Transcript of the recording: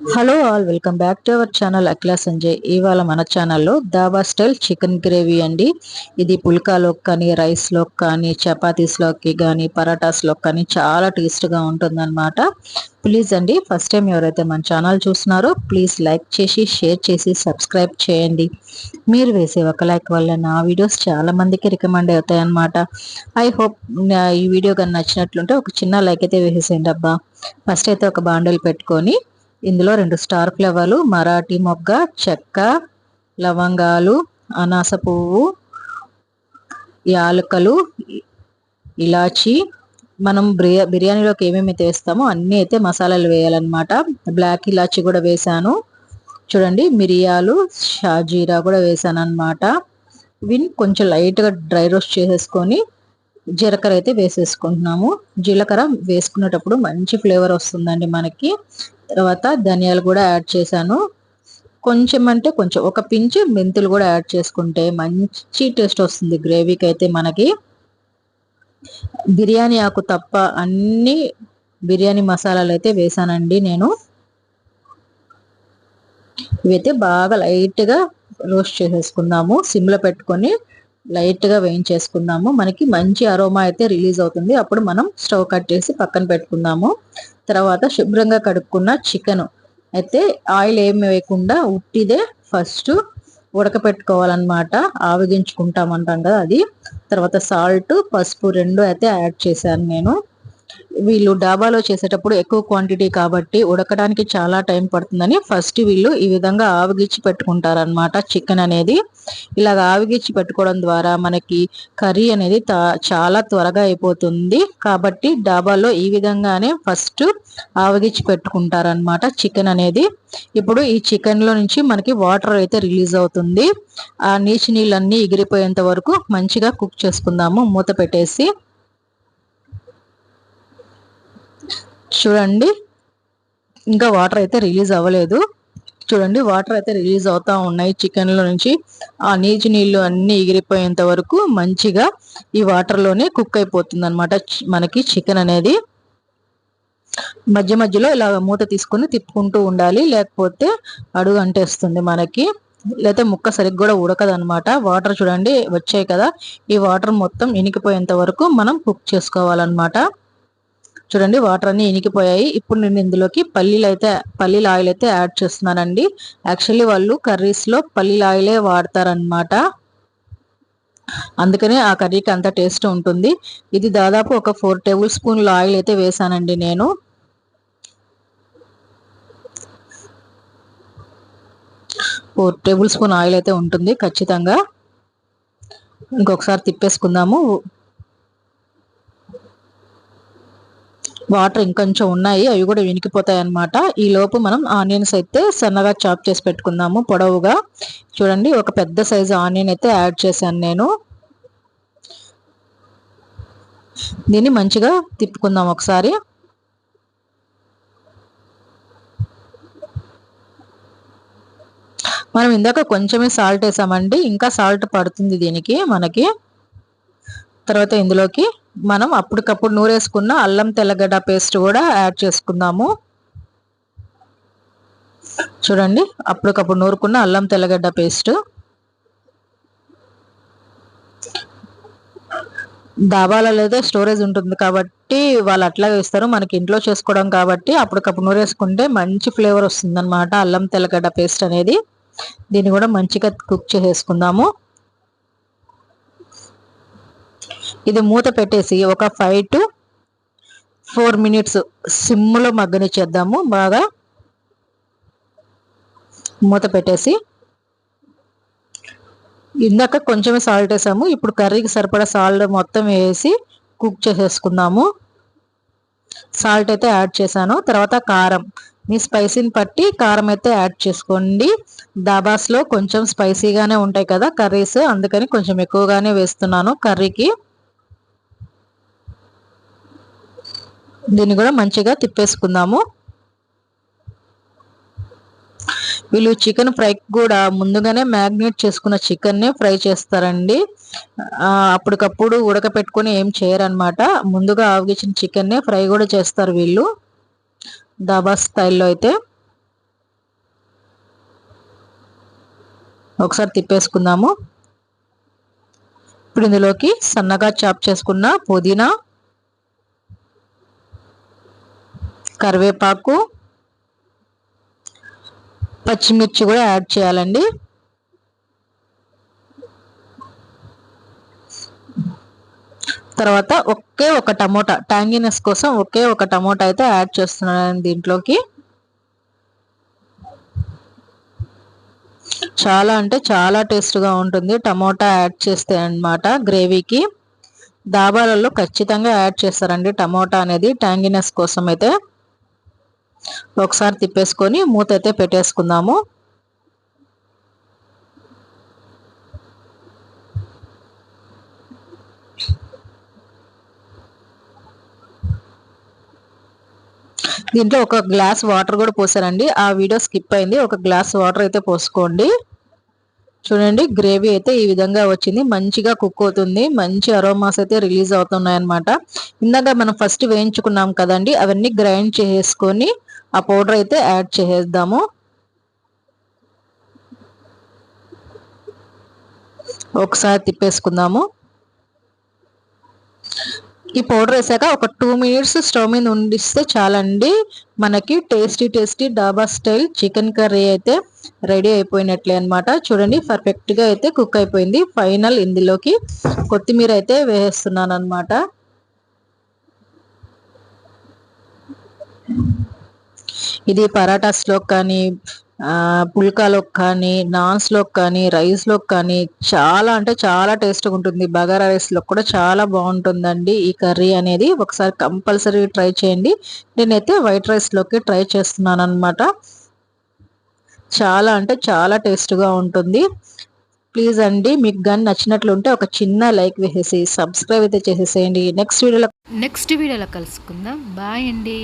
Hello all welcome back to our channel Akhila Sanjay ఇవాళ మన ఛానల్లో దాబా స్టైల్ చికెన్ గ్రేవీ అండి. ఇది పుల్కాలోకి కానీ రైస్లోకి కానీ చపాతీస్లోకి కానీ పరాటాస్లోకి కానీ చాలా టేస్ట్గా ఉంటుందన్నమాట. ప్లీజ్ అండి ఫస్ట్ టైం ఎవరైతే మన ఛానల్ చూస్తున్నారో ప్లీజ్ లైక్ చేసి షేర్ చేసి సబ్స్క్రైబ్ చేయండి. మీరు వేసే ఒక లైక్ వల్ల నా వీడియోస్ చాలా మందికి రికమెండ్ అవుతాయి అన్నమాట ఐ హోప్ ఈ వీడియో కానీ నచ్చినట్లుంటే ఒక చిన్న లైక్ అయితే వేసేసేయండి అబ్బా. ఫస్ట్ అయితే ఒక బాండల్ పెట్టుకొని ఇందులో రెండు స్టార్ ఫ్లవర్లు మరాఠీ మొగ్గ చెక్క లవంగాలు అనాస పువ్వు యాలకలు ఇలాచి. మనం బిర్యా బిర్యానీలోకి ఏమేమి వేస్తామో అన్నీ అయితే మసాలాలు వేయాలన్నమాట. బ్లాక్ ఇలాచి కూడా వేసాను. చూడండి మిరియాలు షాజీరా కూడా వేసాను అనమాట ఇవి కొంచెం లైట్గా డ్రై రోస్ట్ చేసేసుకొని జీలకర్ర అయితే వేసేసుకుంటున్నాము. జీలకర్ర వేసుకునేటప్పుడు మంచి ఫ్లేవర్ వస్తుందండి మనకి. తర్వాత ధనియాలు కూడా యాడ్ చేశాను. కొంచెం అంటే కొంచెం ఒక పించు మెంతులు కూడా యాడ్ చేసుకుంటే మంచి టేస్ట్ వస్తుంది గ్రేవీకి అయితే మనకి. బిర్యానీ ఆకు తప్ప అన్ని బిర్యానీ మసాలాలు అయితే వేసానండి నేను. ఇవైతే బాగా లైట్గా రోస్ట్ చేసేసుకుందాము. సిమ్లో పెట్టుకొని లైట్గా వేయించేసుకుందాము మనకి మంచి అరోమా అయితే రిలీజ్ అవుతుంది. అప్పుడు మనం స్టవ్ కట్టేసి పక్కన పెట్టుకుందాము తర్వాత శుభ్రంగా కడుక్కున్న చికెన్. అయితే ఆయిల్ ఏమి వేయకుండా ఉట్టిదే ఫస్ట్ ఉడకపెట్టుకోవాలన్నమాట. ఆవగించుకుంటామంటాం కదా అది. తర్వాత సాల్ట్ పసుపు రెండు అయితే యాడ్ చేశాను నేను. వీళ్ళు డాబాలో చేసేటప్పుడు ఎక్కువ క్వాంటిటీ కాబట్టి ఉడకడానికి చాలా టైం పడుతుందని ఫస్ట్ వీళ్ళు ఈ విధంగా ఆవగిచ్చి పెట్టుకుంటారనమాట చికెన్ అనేది. ఇలాగ ఆవిగిచ్చి పెట్టుకోవడం ద్వారా మనకి కర్రీ అనేది చాలా త్వరగా అయిపోతుంది. కాబట్టి డాబాలో ఈ విధంగానే ఫస్ట్ ఆవగిచ్చి పెట్టుకుంటారనమాట చికెన్ అనేది. ఇప్పుడు ఈ చికెన్లో నుంచి మనకి వాటర్ అయితే రిలీజ్ అవుతుంది. ఆ నీచి నీళ్ళన్నీ ఎగిరిపోయేంత వరకు మంచిగా కుక్ చేసుకుందాము మూత పెట్టేసి. చూడండి. ఇంకా వాటర్ అయితే రిలీజ్ అవ్వలేదు. చూడండి వాటర్ అయితే రిలీజ్ అవుతా ఉన్నాయి చికెన్లో నుంచి. ఆ నీచు నీళ్ళు అన్ని ఎగిరిపోయేంత వరకు మంచిగా ఈ వాటర్లోనే కుక్ అయిపోతుంది అనమాట మనకి చికెన్ అనేది. మధ్య మధ్యలో ఇలా మూత తీసుకుని తిప్పుకుంటూ ఉండాలి. లేకపోతే అడుగు అంటేస్తుంది మనకి. లేకపోతే ముక్క సరిగ్గా కూడా ఉడకదనమాట వాటర్ చూడండి వచ్చాయి కదా. ఈ వాటర్ మొత్తం ఇనికిపోయేంత వరకు మనం కుక్ చేసుకోవాలన్నమాట. చూడండి వాటర్ అన్ని ఇనికిపోయాయి. ఇప్పుడు నేను ఇందులోకి పల్లీలు అయితే పల్లీల ఆయిల్ అయితే యాడ్ చేస్తున్నానండి. యాక్చువల్లీ వాళ్ళు కర్రీస్లో పల్లీల ఆయిలే వాడతారనమాట అందుకనే ఆ కర్రీకి అంత టేస్ట్ ఉంటుంది. ఇది దాదాపు ఒక ఫోర్ టేబుల్ స్పూన్ల ఆయిల్ అయితే వేసానండి నేను. ఫోర్ టేబుల్ స్పూన్ ఆయిల్ అయితే ఉంటుంది ఖచ్చితంగా. ఇంకొకసారి తిప్పేసుకుందాము. వాటర్ ఇంకొంచెం ఉన్నాయి అవి కూడా వినికిపోతాయి అనమాట ఈ లోపు మనం ఆనియన్స్ అయితే సన్నగా చాప్ చేసి పెట్టుకుందాము పొడవుగా. చూడండి ఒక పెద్ద సైజు ఆనియన్ అయితే యాడ్ చేశాను నేను. దీన్ని మంచిగా తిప్పుకుందాం ఒకసారి. మనం ఇందాక కొంచెమే సాల్ట్ వేసామండి ఇంకా సాల్ట్ పడుతుంది దీనికి మనకి. తర్వాత ఇందులోకి మనం అప్పటికప్పుడు నూరేసుకున్న అల్లం తెల్లగడ్డ పేస్ట్ కూడా యాడ్ చేసుకుందాము. చూడండి అప్పటికప్పుడు నూరుకున్న అల్లం తెల్లగడ్డ పేస్ట్. దాబాలలో అయితే స్టోరేజ్ ఉంటుంది కాబట్టి వాళ్ళు అట్లా వేస్తారు. మనకి ఇంట్లో చేసుకోవడం కాబట్టి అప్పటికప్పుడు నూరేసుకుంటే మంచి ఫ్లేవర్ వస్తుంది అల్లం తెల్లగడ్డ పేస్ట్ అనేది. దీన్ని కూడా మంచిగా కుక్ చేసేసుకుందాము. ఇది మూత పెట్టేసి ఒక ఫైవ్ టు ఫోర్ మినిట్స్ సిమ్లో మగ్గనిచ్చేద్దాము బాగా మూత పెట్టేసి ఇందాక కొంచెమే సాల్ట్ వేసాము. ఇప్పుడు కర్రీకి సరిపడా సాల్ట్ మొత్తం వేసి కుక్ చేసేసుకుందాము. సాల్ట్ అయితే యాడ్ చేశాను. తర్వాత కారం. మీ స్పైసీని బట్టి కారం అయితే యాడ్ చేసుకోండి. దాబాస్లో కొంచెం స్పైసీగానే ఉంటాయి కదా కర్రీస్. అందుకని కొంచెం ఎక్కువగానే వేస్తున్నాను కర్రీకి. దీన్ని కూడా మంచిగా తిప్పేసుకుందాము. వీళ్ళు చికెన్ ఫ్రై కూడా ముందుగానే మ్యాగ్నేట్ చేసుకున్న చికెన్ని ఫ్రై చేస్తారండి. అప్పటికప్పుడు ఉడకపెట్టుకొని ఏం చేయరనమాట ముందుగా ఆవిగించిన చికెన్ని ఫ్రై కూడా చేస్తారు వీళ్ళు. దాబా స్టైల్లో అయితే. ఒకసారి తిప్పేసుకుందాము. ఇప్పుడు ఇందులోకి సన్నగా చాప్ చేసుకున్న పుదీనా కరివేపాకు పచ్చిమిర్చి కూడా యాడ్ చేయాలండి. తర్వాత ఒకే ఒక టమోటా ట్యాంగినెస్ కోసం ఒకే ఒక టమోటా అయితే యాడ్ చేస్తున్నాను దీంట్లోకి. చాలా అంటే చాలా టేస్ట్గా ఉంటుంది టమోటా యాడ్ చేస్తే అనమాట గ్రేవీకి. దాబాలలో ఖచ్చితంగా యాడ్ చేస్తారండి టమోటా అనేది ట్యాంగినెస్ కోసం అయితే. ఒకసారి తిప్పేసుకొని మూత అయితే పెట్టేసుకుందాము. దీంట్లో ఒక గ్లాస్ వాటర్ కూడా పోసారండి ఆ వీడియో స్కిప్ అయింది. ఒక గ్లాస్ వాటర్ అయితే పోసుకోండి. చూడండి గ్రేవీ అయితే ఈ విధంగా వచ్చింది. మంచిగా కుక్ అవుతుంది. మంచి అరోమాస్ అయితే రిలీజ్ అవుతున్నాయి అనమాట ఇందాక మనం ఫస్ట్ వేయించుకున్నాం కదండి అవన్నీ గ్రైండ్ చేసుకొని ఆ పౌడర్ అయితే యాడ్ చేసేద్దాము. ఒకసారి తిప్పేసుకుందాము. ఈ పౌడర్ వేసాక ఒక టూ మినిట్స్ స్టవ్ మీద ఉండిస్తే చాలండి. మనకి tasty tasty dhaba style chicken curry అయితే రెడీ అయిపోయినట్లే అనమాట చూడండి పర్ఫెక్ట్గా అయితే కుక్ అయిపోయింది. ఫైనల్ ఇందులోకి కొత్తిమీర అయితే వేసేస్తున్నాను అనమాట ఇది పరాటాస్లో కానీ పుల్కాలో కానీ నాన్స్లో కానీ రైస్లో కానీ చాలా అంటే చాలా టేస్ట్గా ఉంటుంది. బగారా రైస్లో కూడా చాలా బాగుంటుందండి. ఈ కర్రీ అనేది ఒకసారి కంపల్సరీ ట్రై చేయండి. నేనైతే వైట్ రైస్లోకి ట్రై చేస్తున్నాను అనమాట చాలా అంటే చాలా టేస్ట్గా ఉంటుంది. ప్లీజ్ అండి మీకు కానీ నచ్చినట్లుంటే ఒక చిన్న లైక్ వేసేసి సబ్స్క్రైబ్ అయితే చేసేసేయండి. నెక్స్ట్ వీడియోలో నెక్స్ట్ వీడియోలో కలుసుకుందాం. బాయ్ అండి.